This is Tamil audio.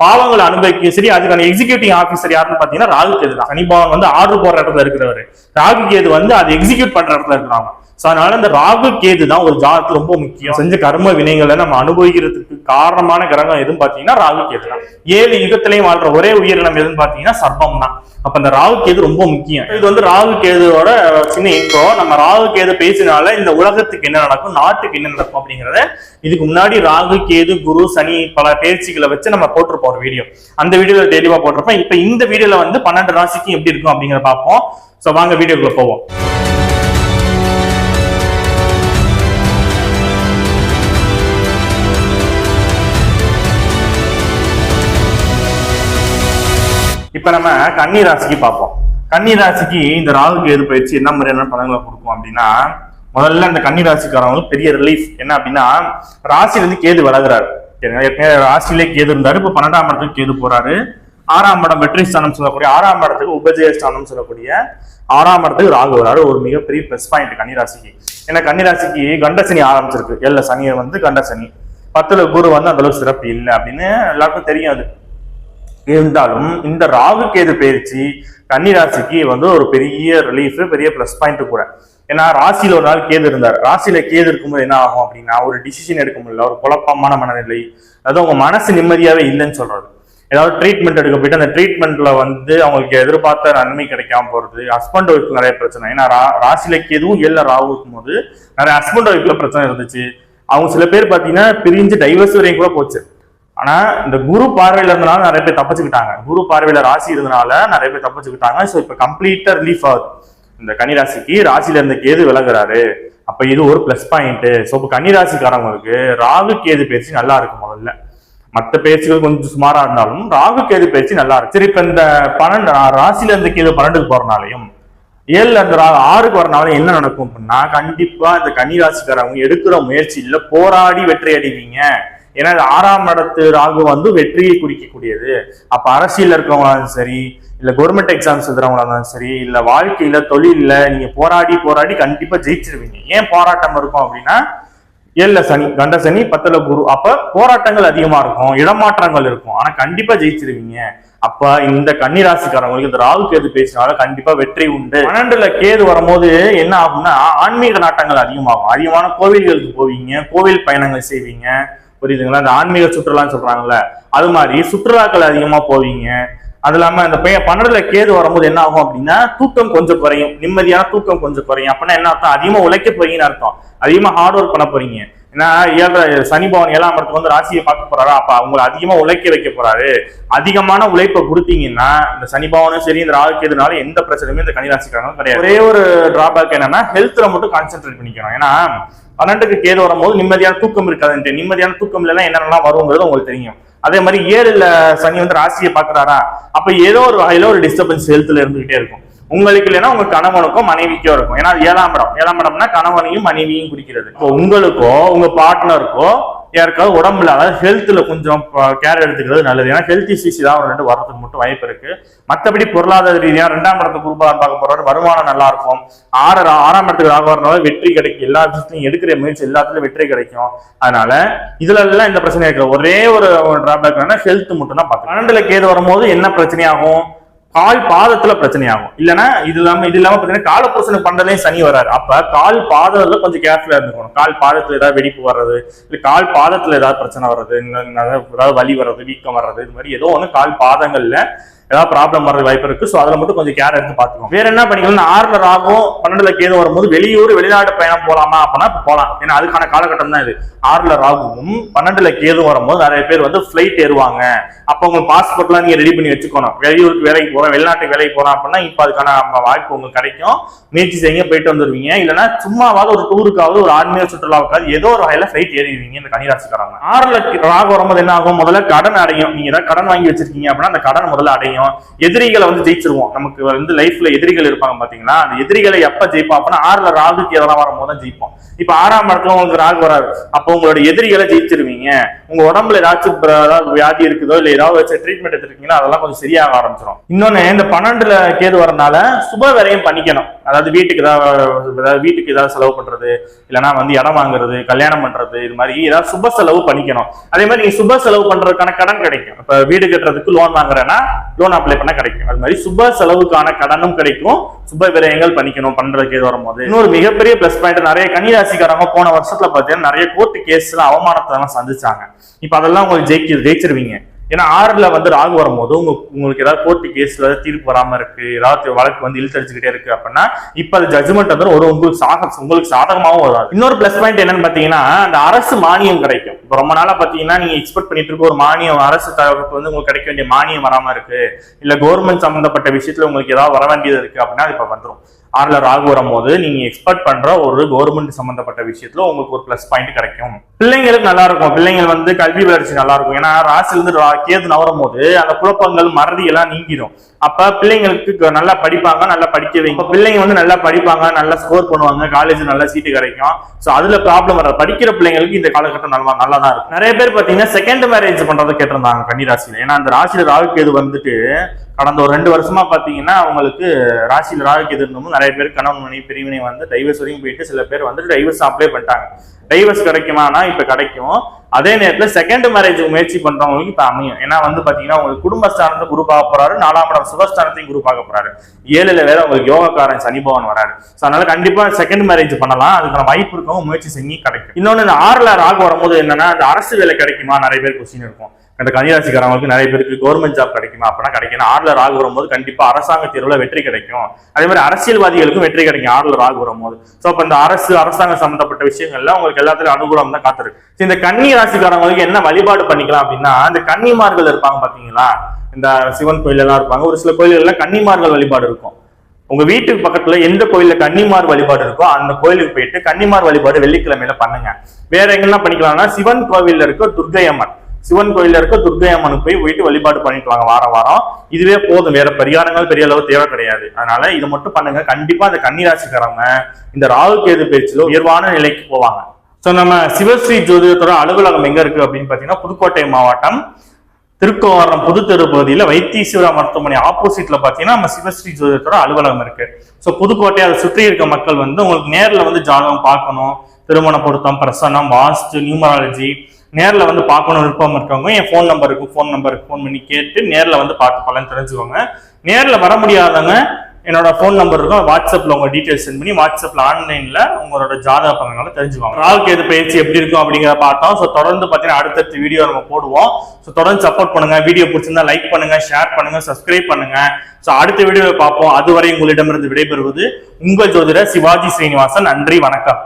பாவங்களை அனுபவிக்க சரி அதுக்கான எக்ஸிக்யூட்டிவ் ஆஃபீஸர் யாருன்னு பாத்தீங்கன்னா ராகு கேது தான். சனி பகவான் வந்து ஆர்டர் போடுற இடத்துல இருக்கிறவர். ராகு கேது வந்து அதை எக்ஸிக்யூட் பண்ற இடத்துல இருக்கிறாங்க ஸோ அதனால இந்த ராகு கேது தான் ஒரு ஜாதகத்துக்கு ரொம்ப முக்கியம். செஞ்ச கர்ம வினைகளை நம்ம அனுபவிக்கிறதுக்கு காரணமான கிரகம் எதுன்னு பார்த்தீங்கன்னா ராகு கேது தான். ஏழு யுகத்திலையும் வாழ்ற ஒரே உயிரினம் எதுன்னு பார்த்தீங்கன்னா சர்ப்பம் தான். அப்ப இந்த ராகு கேது ரொம்ப முக்கியம். இது வந்து ராகு கேதுவோட சின்ன இன்ட்ரோ நம்ம ராகு கேது பேசினால இந்த உலகத்துக்கு என்ன நடக்கும் நாட்டுக்கு என்ன நடக்கும் அப்படிங்கறத இதுக்கு முன்னாடி ராகு கேது குரு சனி பல பேச்சுகளை வச்சு நம்ம போட்டிருப்போம் ஒரு வீடியோ அந்த வீடியோல தெளிவா போட்டிருப்போம். இப்ப இந்த வீடியோல வந்து பன்னெண்டு ராசிக்கு எப்படி இருக்கும் அப்படிங்கிறத பார்ப்போம். ஸோ வாங்க வீடியோக்குள்ள போவோம். இப்ப நம்ம கன்னி ராசிக்கு பார்ப்போம். கன்னி ராசிக்கு இந்த ராகு கேது பயிற்சி என்ன மாதிரியான பலன்களை கொடுக்கும் அப்படின்னா முதல்ல இந்த கன்னி ராசிக்காரவங்களுக்கு பெரிய ரிலீஃப் என்ன அப்படின்னா ராசியில இருந்து கேது வளர்கிறாரு. ஏற்கனவே ராசியிலே கேது இருந்தாரு. இப்ப பன்னெண்டாம் இடத்துக்கு கேது போறாரு. ஆறாம் இடம் வெற்றி ஸ்தானம் சொல்லக்கூடிய ஆறாம் இடத்துக்கு உபஜய ஸ்தானம் சொல்லக்கூடிய ஆறாம் இடத்துக்கு ராகு வராரு. ஒரு மிகப்பெரிய ப்ளஸ் பாயிண்ட் கன்னிராசிக்கு ஏன்னா கன்னிராசிக்கு கண்டசனி ஆரம்பிச்சிருக்கு. எல்ல சனியை வந்து கண்டசனி பத்துல குரு வந்து அந்த அளவுக்கு சிறப்பு இல்லை அப்படின்னு எல்லாருக்கும் தெரியும் அது. இருந்தாலும் இந்த ராகு கேது பயிற்சி கன்னிராசிக்கு வந்து ஒரு பெரிய ரிலீஃப் பெரிய ப்ளஸ் பாயிண்ட் கூட. ஏன்னா ராசியில ஒரு நாள் கேது இருந்தார். ராசியில கேது இருக்கும்போது என்ன ஆகும் அப்படின்னா ஒரு டிசிஷன் எடுக்க முடியல ஒரு குழப்பமான மனநிலை அதாவது உங்க மனசு நிம்மதியாவே இல்லைன்னு சொல்றது. ஏதாவது ட்ரீட்மெண்ட் எடுக்க போயிட்டு அந்த ட்ரீட்மெண்ட்ல வந்து அவங்களுக்கு எதிர்பார்த்த நன்மை கிடைக்காம போறது. ஹஸ்பண்ட் ஒய்ஃப்க்கு நிறைய பிரச்சனை. ஏன்னா ரா- ராசியில கேதுவும் ஏழுல ராகு இருக்கும்போது நிறைய ஹஸ்பண்ட் ஒய்ஃப்ல பிரச்சனை இருந்துச்சு. அவங்க சில பேர் பாத்தீங்கன்னா பிரிஞ்சு டைவர்ஸ் வரையும் கூட போச்சு. ஆனா இந்த குரு பார்வையில இருந்தனால நிறைய பேர் தப்பிச்சுக்கிட்டாங்க. குரு பார்வையில ராசி இருந்தனால நிறைய பேர் தப்பிச்சுக்கிட்டாங்க. சோ இப்ப கம்ப்ளீட்டா ரிலீஃப் ஆகுது. இந்த கன்னிராசிக்கு ராசியில இருந்த கேது விலகுறாரு. அப்ப இது ஒரு பிளஸ் பாயிண்ட் சோ இப்ப கன்னிராசிக்காரங்களுக்கு ராகு கேது பயிற்சி நல்லா இருக்கும் முதல்ல. மற்ற பயிற்சிகள் கொஞ்சம் சுமாரா இருந்தாலும் ராகு கேது பயிற்சி நல்லா இருக்கு சரி இப்ப இந்த பன்னெண்டு ராசியில இருந்த கேது பன்னெண்டுக்கு போறனாலையும் ஏழுல அந்த ரா- ஆறுக்கு வரனாலையும் என்ன நடக்கும் அப்படின்னா கண்டிப்பா இந்த கன்னிராசிக்காரவங்க எடுக்கிற முயற்சியில போராடி வெற்றி அடைவீங்க. ஏன்னா ஆறாம் இடத்து ராகு வந்து வெற்றியை குறிக்கக்கூடியது. அப்ப அரசியல் இருக்கவங்களாலும் சரி இல்ல கவர்மெண்ட் எக்ஸாம்ஸ் எழுதுறவங்களா இருந்தாலும் சரி இல்ல வாழ்க்கையில தொழில நீங்க போராடி போராடி கண்டிப்பா ஜெயிச்சிருவீங்க. ஏன் போராட்டம் இருக்கும் அப்படின்னா ஏழுல சனி கண்ட சனி பத்துல குரு. அப்ப போராட்டங்கள் அதிகமா இருக்கும் இடமாற்றங்கள் இருக்கும். ஆனா கண்டிப்பா ஜெயிச்சிருவீங்க. அப்ப இந்த கன்னிராசிக்காரங்களுக்கு இந்த ராகு கேது பேசினால கண்டிப்பா வெற்றி உண்டு. பன்னெண்டுல கேது வரும்போது என்ன ஆகும்னா ஆன்மீக நாட்டங்கள் அதிகமாகும். அதிகமான கோவில்களுக்கு போவீங்க கோவில் பயணங்கள் செய்வீங்க. புரியுதுங்களா? இந்த ஆன்மீக சுற்றுலான்னு சொல்றாங்கல்ல அது மாதிரி சுற்றுலாக்கள் அதிகமா போவீங்க. அது இல்லாம இந்த பையன் பன்னெண்டுல கேது வரும்போது என்ன ஆகும் அப்படின்னா தூக்கம் கொஞ்சம் குறையும். நிம்மதியான தூக்கம் கொஞ்சம் குறையும். அப்படின்னா என்ன அர்த்தம்? அதிகமா உழைக்க போறீங்கன்னு அர்த்தம். அதிகமா ஹார்ட் ஒர்க் பண்ண போறீங்க. ஏன்னா ஏழரை சனி பவன் ஏழாம் இடத்துக்கு வந்து ராசியை பார்க்க போறாரா? அப்ப அவங்களை அதிகமா உழைக்க வைக்க போறாரு. அதிகமான உழைப்பை கொடுத்தீங்கன்னா இந்த சனி பவனும் சரி இந்த ராகு எதுனாலும் எந்த பிரச்சனையுமே இந்த கனிராசிக்காரங்களும் கிடையாது. ஒரே ஒரு டிராபேக் என்னன்னா ஹெல்த்ல மட்டும் கான்சென்ட்ரேட் பண்ணிக்கணும். ஏன்னா பன்னெண்டுக்கு கேது வரும்போது நிம்மதியான தூக்கம் இருக்காதுன்ட்டு. நிம்மதியான தூக்கம் இல்லைன்னா என்னென்னலாம் வருங்கிறது உங்களுக்கு தெரியும். அதே மாதிரி ஏழுல சனி வந்து ராசியை பாக்குறாரா அப்ப ஏதோ ஒரு வகையில ஒரு டிஸ்டர்பன்ஸ் ஹெல்த்ல இருந்துகிட்டே இருக்கும். உங்களுக்கு இல்லைன்னா உங்க கணவனுக்கும் மனைவிக்கோ இருக்கும். ஏன்னா ஏழாம் இடம். ஏழாம் இடம்னா கணவனையும் மனைவியும் குறிக்கிறது. இப்போ உங்களுக்கோ உங்க பார்ட்னருக்கோ யாருக்காவது உடம்புல அதாவது ஹெல்த்ல கொஞ்சம் கேர் எடுத்துக்கிறது நல்லது. ஏன்னா ஹெல்த் இஷ்யூஸ் தான் ஒரு ரெண்டு வரதுக்கு மட்டும் வாய்ப்பு இருக்கு. மற்றபடி பொருளாதார ரீதியாக ரெண்டாம் இடத்துக்கு குரூப்பா பார்க்க போறாரு வருமானம் நல்லா இருக்கும். ஆறு ஆறாம் இடத்துக்கு ராகு வெற்றி கிடைக்கும். எல்லா விஷயத்தையும் எடுக்கிற முயற்சி எல்லாத்துலயும் வெற்றி கிடைக்கும். அதனால இதுல எல்லாம் இந்த பிரச்சனை இருக்கு ஒரே ஒரு டிராபேக் ஹெல்த் மட்டும் தான் பார்த்து பன்னெண்டுல கேது வரும்போது என்ன பிரச்சனையாகும்? கால் பாதத்துல பிரச்சனையாகும். இல்லைன்னா இது இல்லாம இது இல்லாம பாத்தீங்கன்னா காலப்புருஷனுக்கு பண்றதே சனி வராரு. அப்ப கால் பாதத்துல கொஞ்சம் கேர்ஃபுல்லா இருந்துக்கணும். கால் பாதத்துல ஏதாவது வெடிப்பு வர்றது இல்ல கால் பாதத்துல ஏதாவது பிரச்சனை வர்றது ஏதாவது வலி வர்றது வீக்கம் வர்றது இது மாதிரி ஏதோ ஒண்ணு கால் பாதங்கள்ல ஏதாவது ப்ராப்ளம் வர வாய்ப்பு இருக்கு. ஸோ அதில் மட்டும் கொஞ்சம் கேர் எடுத்து பார்த்துக்கணும் வேற என்ன பண்ணிக்கலாம் ஆறுல ராகும் பன்னெண்டுல கேது வரும்போது வெளியூர் வெளிநாட்டு பயணம் போலாமா அப்படின்னா போகலாம் ஏன்னா அதுக்கான காலகட்டம் தான் இது. ஆறுல ராகுவும் பன்னெண்டுல கேது வரும்போது நிறைய பேர் வந்து ஃபிளைட் ஏறுவாங்க. அப்போ உங்க பாஸ்போர்ட்லாம் நீங்க ரெடி பண்ணி வச்சுக்கணும். வெளியூருக்கு வேலைக்கு போறோம் வெளிநாட்டுக்கு வேலைக்கு போறோம் அப்படின்னா இப்போ அதுக்கான வாய்ப்பு உங்களுக்கு கிடைக்கும். முயற்சி செய்ய போயிட்டு வந்துருவீங்க. இல்லைன்னா சும்மாவாவது ஒரு டூருக்காவது ஒரு ஆன்மீக சுற்றுலாவுக்காவது ஏதோ ஒரு வகையில ஃபிளைட் ஏறிடுவீங்க இந்த கனிராசிக்காரங்க ஆறுல ராகு வரும்போது என்ன ஆகும்? முதல்ல கடன் அடையும். நீங்க ஏதாவது கடன் வாங்கி வச்சிருக்கீங்க அப்படின்னா அந்த கடன் முதல்ல அடையும். எதிரிகளை வந்து ஜெயிச்சிருவோம். நமக்கு வந்து லைஃப்ல எதிரிகள் இருப்பாங்க பாத்தீங்களா? அந்த எதிரிகளை எப்ப ஜெயிப்போம்? அப்படின்னா ஆறுல ராகுக்கு எதெல்லாம் வரும்போது தான் ஜெயிப்போம். இப்ப ஆறாம் இடத்துல உங்களுக்கு ராகு வராது. அப்போ உங்களோட எதிரிகளை ஜெயிச்சிருவீங்க. உங்க உடம்புல ஏதாச்சும் வியாதி இருக்குதோ இல்ல ஏதாவது வச்சு ட்ரீட்மெண்ட் எடுத்துருக்கீங்களா அதெல்லாம் கொஞ்சம் சரியாக ஆரம்பிச்சிடும் இன்னொன்னு இந்த பன்னெண்டுல கேது வரனால சுப வேலையும் பண்ணிக்கணும். அதாவது வீட்டுக்கு ஏதாவது வீட்டுக்கு ஏதாவது செலவு பண்றது இல்லைன்னா வந்து இடம் வாங்குறது கல்யாணம் பண்றது இது மாதிரி ஏதாவது சுப செலவு பண்ணிக்கணும். அதே மாதிரி நீங்க சுப செலவு பண்றதுக்கான கடன் கிடைக்கும். இப்ப வீடு கட்டுறதுக்கு லோன் வாங்குறேன்னா லோன் அப்ளை பண்ண கிடைக்கும். அது மாதிரி சுப செலவுக்கான கடனும் கிடைக்கும். சுப விரயங்கள் பண்ணிக்கணும் பண்றதுக்கு இது வரும்போது. இன்னொரு மிகப்பெரிய பிளஸ் பாயிண்ட் நிறைய கன்னிராசிக்காரங்க போன வருஷத்துல பாத்தீங்கன்னா நிறைய கோர்ட்டு கேஸ்ல அவமானத்தை எல்லாம் சந்திச்சாங்க. இப்ப அதெல்லாம் உங்களுக்கு ஜெயிக்க ஜெயிச்சிருவீங்க. ஏன்னா ஆறுல வந்து ராகு வரும்போது உங்க உங்களுக்கு ஏதாவது கோர்ட்டு கேஸ்ல தீர்ப்பு வராம இருக்கு ஏதாவது வழக்கு வந்து இழுத்தடிச்சுக்கிட்டே இருக்கு அப்படின்னா இப்ப அது ஜட்ஜ்மெண்ட் வந்து ஒரு உங்களுக்கு சாதகம் உங்களுக்கு சாதகமாகவும் வராது. இன்னொரு பிளஸ் பாயிண்ட் என்னன்னு பாத்தீங்கன்னா அந்த அரசு மானியம் கிடைக்கும். இப்ப ரொம்ப நாளா பாத்தீங்கன்னா நீங்க எக்ஸ்பெக்ட் பண்ணிட்டு இருக்க ஒரு மானியம் அரசு தரப்பு வந்து உங்களுக்கு கிடைக்க வேண்டிய மானியம் வராம இருக்கு. இல்ல கவர்மெண்ட் சம்பந்தப்பட்ட விஷயத்துல உங்களுக்கு ஏதாவது வர வேண்டியது இருக்கு அப்படின்னா அது இப்ப வந்துடும் ஆறுல ராகு வரும்போது நீங்க எக்ஸ்பெக்ட் பண்ற ஒரு கவர்மெண்ட் சம்பந்தப்பட்ட விஷயத்துல உங்களுக்கு ஒரு பிளஸ் பாயிண்ட் கிடைக்கும். பிள்ளைங்களுக்கு நல்லா இருக்கும். பிள்ளைங்கள் வந்து கல்வி வளர்ச்சி நல்லா இருக்கும். ஏன்னா ராசில இருந்து ரா- கேது நவரும் போது அந்த குழப்பங்கள் மறதி எல்லாம் நீங்கிடும் அப்ப பிள்ளைங்களுக்கு நல்லா படிப்பாங்க நல்லா படிக்க வைங்க. பிள்ளைங்க வந்து நல்லா படிப்பாங்க நல்லா ஸ்கோர் பண்ணுவாங்க. காலேஜ் நல்லா சீட்டு கிடைக்கும். சோ அதுல ப்ராப்ளம் வர படிக்கிற பிள்ளைங்களுக்கு இந்த காலகட்டம் நல்லா நல்லா தான் இருக்கும். நிறைய பேர் பாத்தீங்கன்னா செகண்ட் மேரேஜ் பண்றதை கேட்டிருந்தாங்க கன்னி ராசியில ஏன்னா அந்த ராசியில ராகு கேது வந்துட்டு கடந்த ஒரு ரெண்டு வருஷமா பாத்தீங்கன்னா அவங்களுக்கு ராசியில் ராகு கேது நிறைய பேர் கணவன் மணி பிரிவினை வந்து டைவர்ஸ் வரையும் போயிட்டு சில பேர் வந்து டைவர்ஸ் அப்ளை பண்ணிட்டாங்க. டைவர்ஸ் கிடைக்குமானா இப்ப கிடைக்கும். அதே நேரத்துல செகண்ட் மேரேஜ் முயற்சி பண்றவங்களுக்கு இப்ப அமையும். ஏன்னா வந்து பாத்தீங்கன்னா உங்களுக்கு குடும்பஸ்தானத்தை குரு பார்க்க போறாரு நாலாம் இடம் சுகஸ்தானத்தையும் குரு பார்க்க போறாரு. ஏழுல வேற உங்களுக்கு யோகக்காரன் சனிபவன் வராரு. சோ அதனால கண்டிப்பா செகண்ட் மேரேஜ் பண்ணலாம். அதுக்கான வாய்ப்பு இருக்கவும் முயற்சி செஞ்சு கிடைக்கும். இன்னொன்னு இந்த ஆறுல ராகு வரும்போது என்னன்னா அந்த அரசு வேலை கிடைக்குமா? நிறைய பேர் கொஸ்டின் இருக்கும் அந்த கன்னிராசிக்காரங்களுக்கு நிறைய பேருக்கு கவர்மெண்ட் ஜாப் கிடைக்குமா அப்படின்னா கிடைக்கும். ஆறுல ராகு வரும்போது கண்டிப்பா அரசாங்க தேர்வுல வெற்றி கிடைக்கும். அதே மாதிரி அரசியல்வாதிகளுக்கும் வெற்றி கிடைக்கும் ஆறுல ராகு வரும்போது. சோ அப்ப இந்த அரசு அரசாங்கம் சம்பந்தப்பட்ட விஷயங்கள்ல உங்களுக்கு எல்லாத்துலயும் அனுகூலம் தான் காத்திருக்கு. இந்த கன்னி ராசிக்காரங்களுக்கு என்ன வழிபாடு பண்ணிக்கலாம் அப்படின்னா இந்த கன்னிமார்கள் இருப்பாங்க பாத்தீங்களா? இந்த சிவன் கோயில் எல்லாம் இருப்பாங்க. ஒரு சில கோயில்கள்ல கன்னிமார்கள் வழிபாடு இருக்கும். உங்க வீட்டுக்கு பக்கத்துல எந்த கோயில்ல கன்னிமார் வழிபாடு இருக்கோ அந்த கோயிலுக்கு போயிட்டு கன்னிமார் வழிபாடு வெள்ளிக்கிழமையில பண்ணுங்க. வேற எங்கெல்லாம் பண்ணிக்கலாம்னா சிவன் கோவில்ல இருக்க துர்க்கை அம்மன் சிவன் கோயிலில் இருக்க துர்கை அம்மனுக்கு போய் போயிட்டு வழிபாடு பண்ணிட்டு வாங்க வாரம் வாரம். இதுவே போதும். வேற பரிகாரங்கள் பெரிய அளவு தேவை கிடையாது. அதனால இதை மட்டும் பண்ணுங்க. கண்டிப்பா அந்த கன்னிராசிக்காரவங்க இந்த ராகு கேது பேச்சுல உயர்வான நிலைக்கு போவாங்க. சோ நம்ம சிவஸ்ரீ ஜோதிடத்தோட அலுவலகம் எங்க இருக்கு அப்படின்னு பாத்தீங்கன்னா புதுக்கோட்டை மாவட்டம் திருக்கோவரம் புது தெரு பகுதியில வைத்தீஸ்வரா மருத்துவமனை ஆப்போசிட்ல பாத்தீங்கன்னா நம்ம சிவஸ்ரீ ஜோதிடத்தோட அலுவலகம் இருக்கு. ஸோ புதுக்கோட்டை அதை சுற்றி இருக்க மக்கள் வந்து உங்களுக்கு நேர்ல வந்து ஜாதகம் பார்க்கணும். திருமண பொருத்தம் பிரசன்னம் வாஸ்து நியூமராலஜி நேரில் வந்து பார்க்கணும் விருப்பம் இருக்கவங்க என் ஃபோன் நம்பருக்கு ஃபோன் நம்பருக்கு ஃபோன் பண்ணி கேட்டு நேரில் வந்து பார்த்து பலன் தெரிஞ்சுக்கோங்க. நேரில் வர முடியாதவங்க என்னோட ஃபோன் நம்பர் இருக்கும். வாட்ஸ்அப்பில் உங்கள் டீட்டெயில்ஸ் சென்ட் பண்ணி வாட்ஸ்அப்பில் ஆன்லைனில் உங்களோட ஜாதக பலன்களை தெரிஞ்சுவாங்க ராகு கேது பயிற்சி எப்படி இருக்கும் அப்படிங்கிறத பார்த்தோம். ஸோ தொடர்ந்து பார்த்தீங்கன்னா அடுத்தடுத்த வீடியோ நம்ம போடுவோம். ஸோ தொடர்ந்து சப்போர்ட் பண்ணுங்க. வீடியோ பிடிச்சிருந்தா லைக் பண்ணுங்க ஷேர் பண்ணுங்க சப்ஸ்கிரைப் பண்ணுங்க. ஸோ அடுத்த வீடியோவை பார்ப்போம். அதுவரை உங்களிடமிருந்து விடைபெறுவது உங்கள் ஜோதிடர் சிவாஜி ஸ்ரீனிவாசன் நன்றி வணக்கம்.